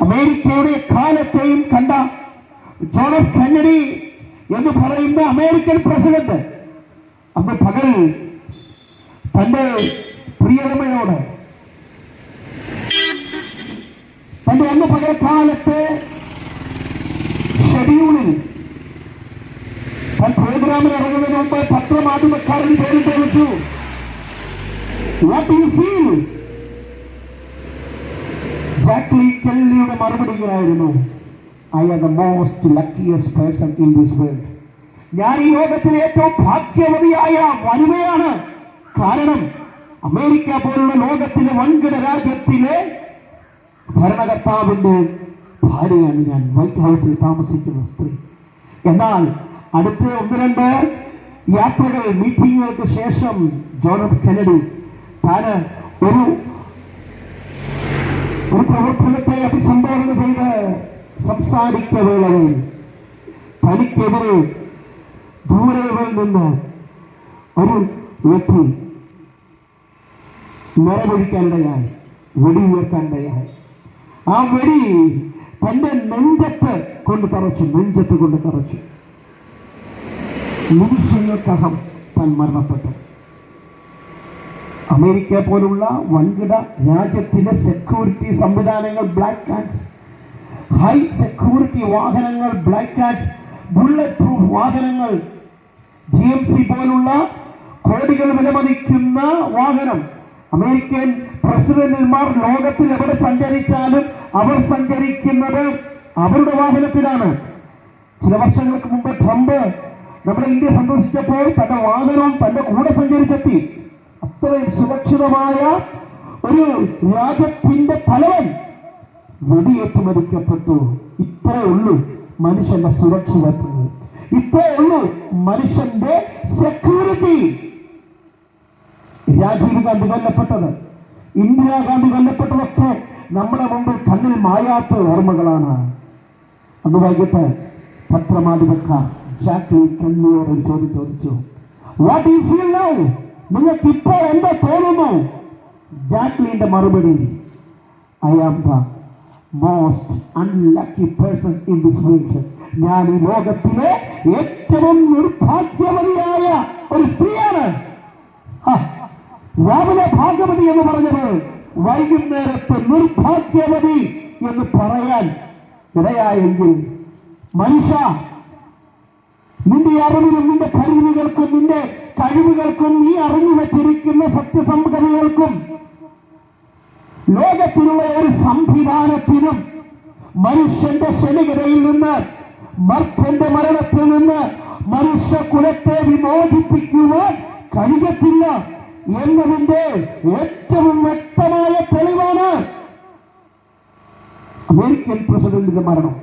അമേരിക്കയുടെ കാലത്തെയും കണ്ട John Kennedy എന്ന് പറയുന്ന അമേരിക്കൻ പ്രസിഡന്റ്. അന്ന് പകൽ തന്റെ പ്രിയതമയോട് തന്റെ അന്ന് പകൽക്കാലത്തെ ഷെഡ്യൂളിൽ താൻ പ്രോഗ്രാമിൽ ഇറങ്ങുന്നതിന് മുമ്പ് പത്രമാധ്യമക്കാരൻ പേര് ചോദിച്ചു വാട്ട് യു ഫീൽ ജാക്ലി കെല്ലിയുടെ മറുപടി ഇങ്ങനായിരുന്നു I are the most luckiest person in this world ഞാൻ ഈ ലോകത്തിലെ ഏറ്റവും ഭാഗ്യവതിയായ വനിതയാണ് കാരണം അമേരിക്ക പോലുള്ള ലോകത്തിലെ വൻകിട രാജ്യത്തിലെ ഭരണകർത്താവിന്റെ ഭാര്യയാണ് ഞാൻ. വൈറ്റ് ഹൗസിൽ താമസിക്കുന്ന സ്ത്രീ. എന്നാൽ അടുത്ത ഒന്ന് രണ്ട് യാത്രകൾ മീറ്റിങ്ങുകൾക്ക് ശേഷം ജോൺ കെനഡി താന് ഒരു ഒരു പ്രവർത്തനത്തെ അഭിസംബോധന ചെയ്ത് സംസാരിക്കവേളയിൽ തനിക്കെതിരെ ദൂരവിൽ നിന്ന് ഒരു വ്യക്തി നിറവൊഴിക്കാനിടയായി വെടി ഉയർത്താനിടയായി ആ വെടി തന്റെ നെഞ്ചത്ത് കൊണ്ട് തറച്ചു നെഞ്ചത്ത് കൊണ്ട് തറച്ചു. നിമിഷങ്ങൾക്കകം താൻ മരണപ്പെട്ടു. അമേരിക്ക പോലുള്ള വൻകിട രാജ്യത്തിന്റെ സെക്യൂരിറ്റി സംവിധാനങ്ങൾ ബ്ലാക്ക് കാറ്റ്സ് ഹൈ സെക്യൂരിറ്റി വാഹനങ്ങൾ ബ്ലാക്ക് കാറ്റ്സ് ബുള്ളറ്റ് പ്രൂഫ് വാഹനങ്ങൾ ജി എം സി പോലുള്ള കോടികൾ വിലമതിക്കുന്ന വാഹനം. അമേരിക്കൻ പ്രസിഡന്റുമാർ ലോകത്തിൽ എവിടെ സഞ്ചരിച്ചാലും അവർ സഞ്ചരിക്കുന്നത് അവരുടെ വാഹനത്തിലാണ്. ചില വർഷങ്ങൾക്ക് മുമ്പ് ട്രംപ് നമ്മുടെ ഇന്ത്യ സന്ദർശിച്ചപ്പോൾ തന്റെ വാഹനവും തന്റെ കൂടെ സഞ്ചരിച്ചെത്തി. അത്രയും സുരക്ഷിതമായ ഒരു രാജ്യത്തിന്റെ തലവൻ വെടിയേറ്റ് മരിക്കപ്പെട്ടു. ഇത്രേ ഉള്ളൂ മനുഷ്യന്റെ സുരക്ഷിതത്വം. ഇത്രേ ഉള്ളൂ മനുഷ്യന്റെ സെക്യൂരിറ്റി രാജീവ് ഗാന്ധി കൊല്ലപ്പെട്ടത് ഇന്ദിരാഗാന്ധി കൊല്ലപ്പെട്ടതൊക്കെ നമ്മുടെ മുമ്പിൽ കണ്ണിൽ മായാത്ത ഓർമ്മകളാണ്. അന്ന് വൈകിട്ട് പത്രമാധ്യമക്കാർ ജാക്കി കല്ലിയോട് ഒരു ചോദ്യം ചോദിച്ചു വാട്ട് യു ഫീൽ നൗ നിങ്ങൾക്ക് ഇപ്പോൾ എന്താ തോന്നുന്നു? ജാക്ലിന്റെ മറുപടി. I am the most unlucky person in this world ഞാൻ ഈ ലോകത്തിലെ ഏറ്റവും നിർഭാഗ്യവതിയായ ഒരു സ്ത്രീയാണ്. രാവിലെ ഭാഗ്യവതി എന്ന് പറഞ്ഞത് വൈകുന്നേരത്ത് നിർഭാഗ്യവതി എന്ന് പറയാൻ ഇടയായെങ്കിൽ മനുഷ്യ നിന്റെ അറിവിനും നിന്റെ പരിമിതികൾക്കും നിന്റെ കഴിവുകൾക്കും ഈ അറിഞ്ഞു വച്ചിരിക്കുന്ന സത്യസന്ധതകൾക്കും ലോകത്തിലുള്ള ഒരു സംവിധാനത്തിനും മനുഷ്യന്റെ ശനികരയിൽ നിന്ന് മർത്യന്റെ മരണത്തിൽ നിന്ന് മനുഷ്യ കുലത്തെ വിമോചിപ്പിക്കുവാൻ കഴിയത്തില്ല എന്നതിന്റെ ഏറ്റവും വ്യക്തമായ തെളിവാണ് അമേരിക്കൻ പ്രസിഡന്റിന്റെ മരണം.